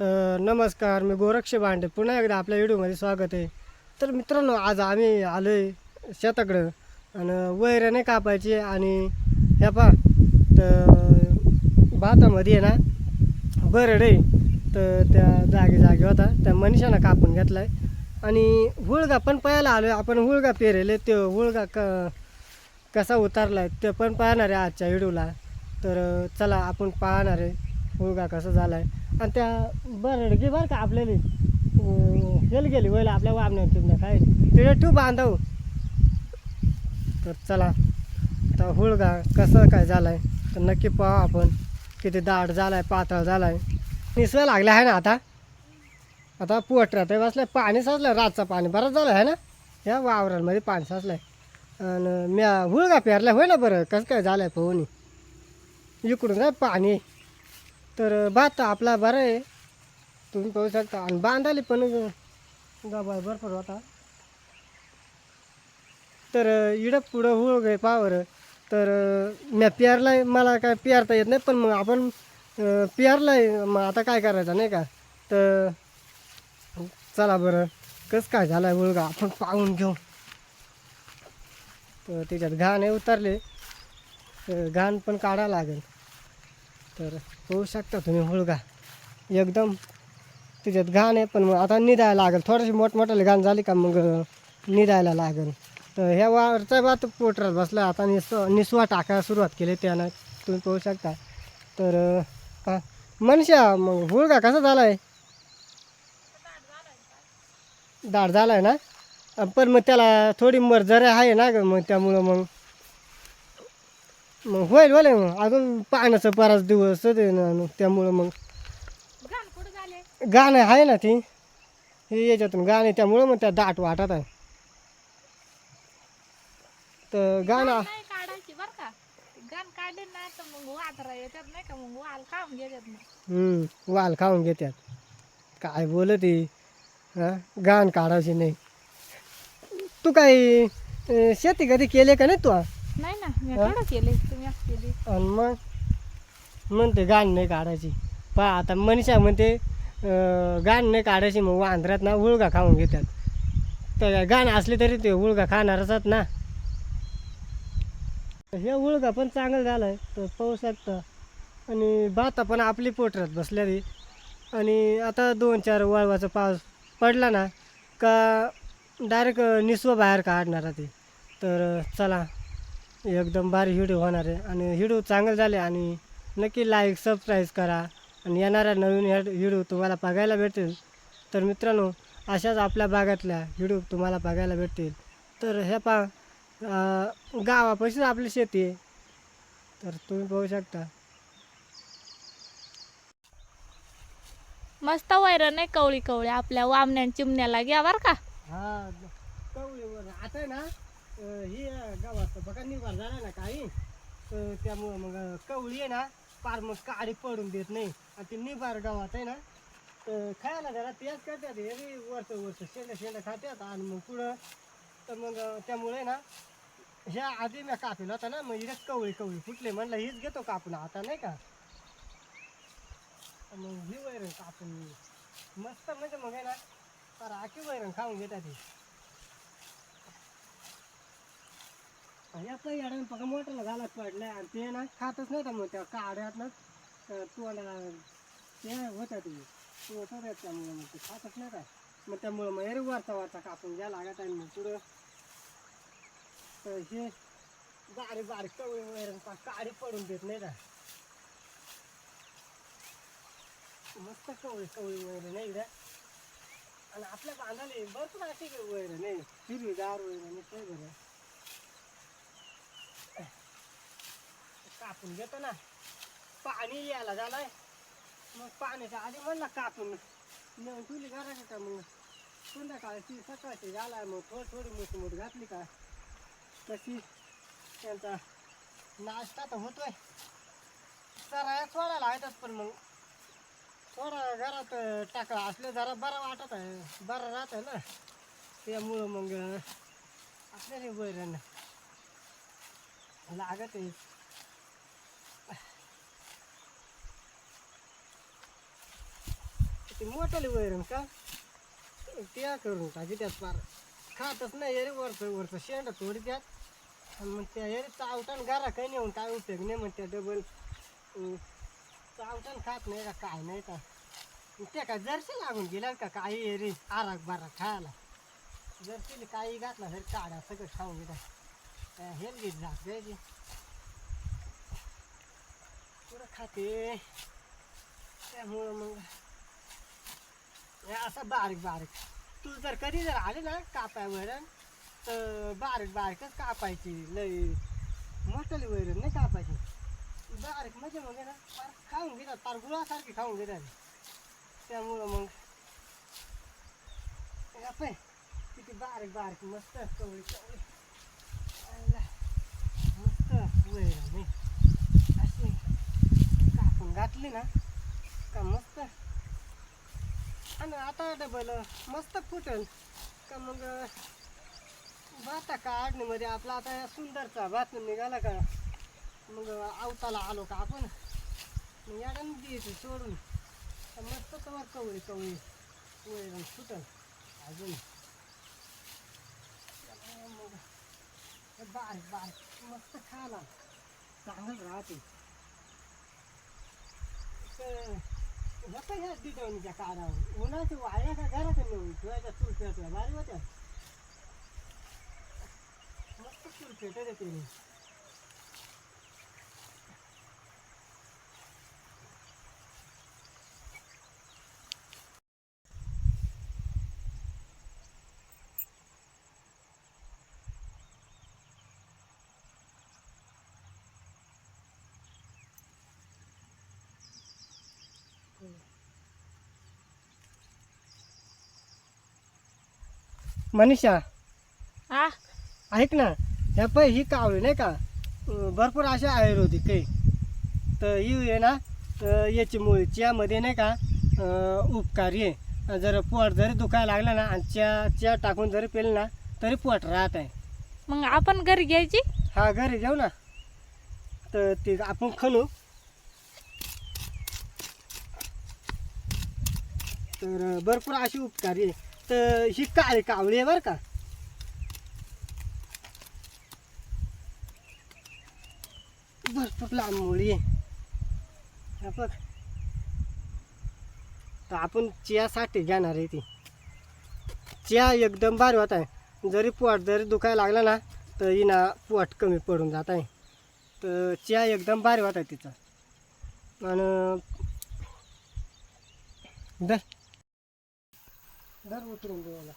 तर नमस्कार मी गोरक्ष भांडे. पुन्हा एकदा आपल्या व्हिडिओमध्ये स्वागत आहे. तर मित्रांनो आज आम्ही आलो आहे शेताकडं आणि वैर नाही कापायची आणि ह्या पा तर भातामध्ये आहे ना बरड आहे. तर त्या जागे जागे होता त्या मनीषानं कापून घेतला आहे आणि हुळगा पण पाहायला आलो आहे आपण हुळगा पेरेले ते हुळगा क कसा उतारला आहे ते पण पाहणार आहे आजच्या व्हिडिओला. तर चला आपण पाहणार आहे. हुळगा कसा झाला आहे आणि त्या बरं बरं का आपल्याला. हेल गेली वयला आपल्या वामण्या तुमच्या काय? तिथे ठेवू बांधव. तर चला आता हुळगा कसं काय झालं आहे तर नक्की पाहू आपण. किती दाट झाला आहे पातळ झाला आहे निसवा लागलं आहे ना आता? आता पोटरात आहे बसलं पाणी साचलं रातचं पाणी. बरंच झालं आहे ना? ह्या वावरांमध्ये पाणी साचलं आहे आणि म्या हुळगा पेरला होय ना बरं? कसं काय झालं आहे पोहणी? इकडून काय पाणी. तर भात आपला बरं आहे. तुम्ही पाहू शकता. आणि बांधाली पण गाबा भरपूर होता. तर इडं पुढं हुळ गे पावर. तर म्या पेरला मला काय पेरता येत नाही पण मग आपण पेरला मग आता काय करायचं नाही का? तर चला बरं. कसं काय झालं आहे मुलगा आपण पाहून घेऊ. तर त्याच्यात घाण आहे उतरले. तर घाण पण काढावं लागेल. तर होऊ शकता तुम्ही होळगा एकदम त्याच्यात घाण आहे पण मग आता निदायला लागेल. थोडीशी मोठमोठाली घाण झाली का मग निदायला लागेल. तर ह्या वारचा भात पोटरात बसला आता निस निसवा टाकायला सुरुवात केली त्यानं. तुम्ही पाहू शकता. तर हा मनशा मग हुळगा कसा झाला आहे दाट झाला आहे ना पण मग त्याला थोडी मरजरे आहे ना मग त्यामुळं मग मग होईल होईल मग. अजून पाण्याचं बराच दिवस आहे ना त्यामुळं मग घाण कुठं झाले गाणं आहे ना ती. हे याच्यातून गाणं आहे, त्यामुळं मग त्या दाट वाटत आहे. तर गाणं नाही काढायची बर का. घाण काढले ना तर मग वाजरा येतात नाही का मग वाल खाऊन घेतात मग. हम्म, वाल खाऊन घेतात काय बोलत ती हां? गाण काढायची नाही. तू काही अं, शेती कधी केले का नाही तू? नाही ना मी हा? थोडं केले तुम्ही असं केली. आणि मग? म्हणते गाण नाही काढायची. पहा आता मनीषा म्हणते अं, गाण नाही काढायची मग वांद्र्यात ना उळगा खाऊन घेतात. तर गाण असले तरी ते उळगा खाणारच आहेत ना. हे उळगा पण चांगला झाला आहे तर शकता. आणि भाता पण आपली पोटरात बसल्या आणि आता दोन चार वळवाचा पाऊस पडला ना का डायरेक्ट निसवं बाहेर काढणार ते. तर चला. एकदम भारी व्हिडिओ होणार आहे. आणि व्हिडिओ चांगले झाले आणि नक्की लाईक सबस्क्राईब करा. आणि येणाऱ्या नवीन व्हिडिओ तुम्हाला बघायला भेटेल तर मित्रांनो अशाच आपल्या भागातल्या व्हिडिओ तुम्हाला बघायला भेटतील. तर हे पा गावापाशीच आपली शेती आहे. तर तुम्ही पाहू शकता. मस्त वैरण नाही कवळी कवळी. आपल्या वामण्या चिमण्याला घ्या बर का. हा कवळीवर आता आहे ना ही गावात बघा निवार झाला ना काही. तर त्यामुळं मग कवळी आहे ना पार मग काळी पडून देत नाही. आणि ती निवार गावात आहे ना तर खायला जरा तेच करतात हे बी वर्ष वर्ष शेंडा शेंड खात्यात आणि मग पुढं तर मग त्यामुळे ना ह्या आधी मी कापेल होता ना मग हिच कवळी कवळी फुटले. म्हणलं हीच घेतो कापून आता नाही का? मग ही वैरण कापून मस्त म्हणजे मग आहे ना तर आखी वैरण खाऊन घेतात ही. या काही अडण पका मोठ्याला घालत पडलाय. आणि ते ना खातच नाही मग त्या काड्यात ना तोंडाला ते होतं ते. होतं ते त्यामुळे मग ते खातच नाही काय. मग त्यामुळं मग अरे वरचा वरचा कापून घ्या लागत आणि मग पुढं. तर हे बारीक बारीक कवळी वैरण पा काडी पडून देत नाही का मस्त कवळी कवळी वैरण नाही इकडे. आणि आपल्या बांधाले भरपूर अशी वैरण नाही. हिरवीगार वैरण नाही बरं. कापून घेतो ना. पाणी यायला झालाय. मग पाण्याच्या आधी म्हणला कापून. नेऊन तुली घराच्या का मग. संध्याकाळची सकाळची झालाय मग. थोडी थोडी मोठी मोठी घातली का? तशी त्यांचा नाश्ता तर होतोय. जरा सोडायला आहेतच पण मग. थोडा घरात टाका असलं जरा बरं वाटत आहे. बरं राहत आहे ना. त्यामुळं मग आपल्याला वैरण लागत आहे ते मोठाले वैरण का? त्या करून टाकी त्यात पार. खातच नाही अरे वरचं वरचं शेंड थोडी त्यात. आणि मग त्या अरे चावटान गारा काही नेऊन काय उपयोग नाही मग त्या डबल चावटान खात नाही का काय नाही का? त्या का जर्सी लागून गेला का काही अरे आराक बाराक खायला. जर्सीला काही घातला तरी काढा सगळं खाऊन गेला हेल घेत जात द्यायची. पुरं खाते. त्यामुळं मग हे असं बारीक बारीक. तू जर कधी जर आले ना कापाय वैरण तर बारीक बारीकच कापायची. लई मोठली वैरण नाही कापायची. बारीक म्हणजे मग ना फार खाऊन घेतात फार गुळासारखी खाऊन घेतात त्यामुळं मग हे किती बारीक बारीक मस्त कवळी कवळी. मस्त वैरण नाही अशी कापून घातली ना का मस्त आणि आता डबल मस्त फुटल. का मग भाता काढणीमध्ये आपला? आता या सुंदरचा भात निघाला का? मग आवताला आलो का आपण? मग याडन द्यायचं सोडून. मस्त कवर कवळी कवळी. वैरण फुटल. अजून. मग बाय बारीक बारीक मस्त खाला. चांगलं राहते. तर नको ह्या दिदवणीच्या काढावं उन्हाची वाळ्या का घरात नेऊन ठेवायच्या चुलपेटल्या भारी होत्या. मस्त चुलपेट देते मनीषा हा ऐक ना ह्या पै ही कावळी नाही का? अं, भरपूर अशा आयुर्वेदिक काही तर ही आहे ना अं, याची मुळी चियामध्ये नाही का अं, उपकारी आहे. जर पोट जरी दुखायला लागला ना आणि च्या च्या टाकून जरी पेलं ना तरी पोट राहत आहे. मग आपण घरी घ्यायची? हा घरी घेऊ ना. तर ते आपण खणू तर भरपूर अशी उपकारी आहे. तर ही काळी कावळी आहे बरं का. भरपूर लांब मुळी आहे. हा बघ. तर आपण चियासाठी घेणार आहे ती. चिया एकदम भारी होत आहे. जरी पोट जरी दुखायला लागला ना तर हिना पोट कमी पडून जात आहे. तर चिया एकदम भारी होत आहे तिचा. आणि दर दर उतरून देऊ मला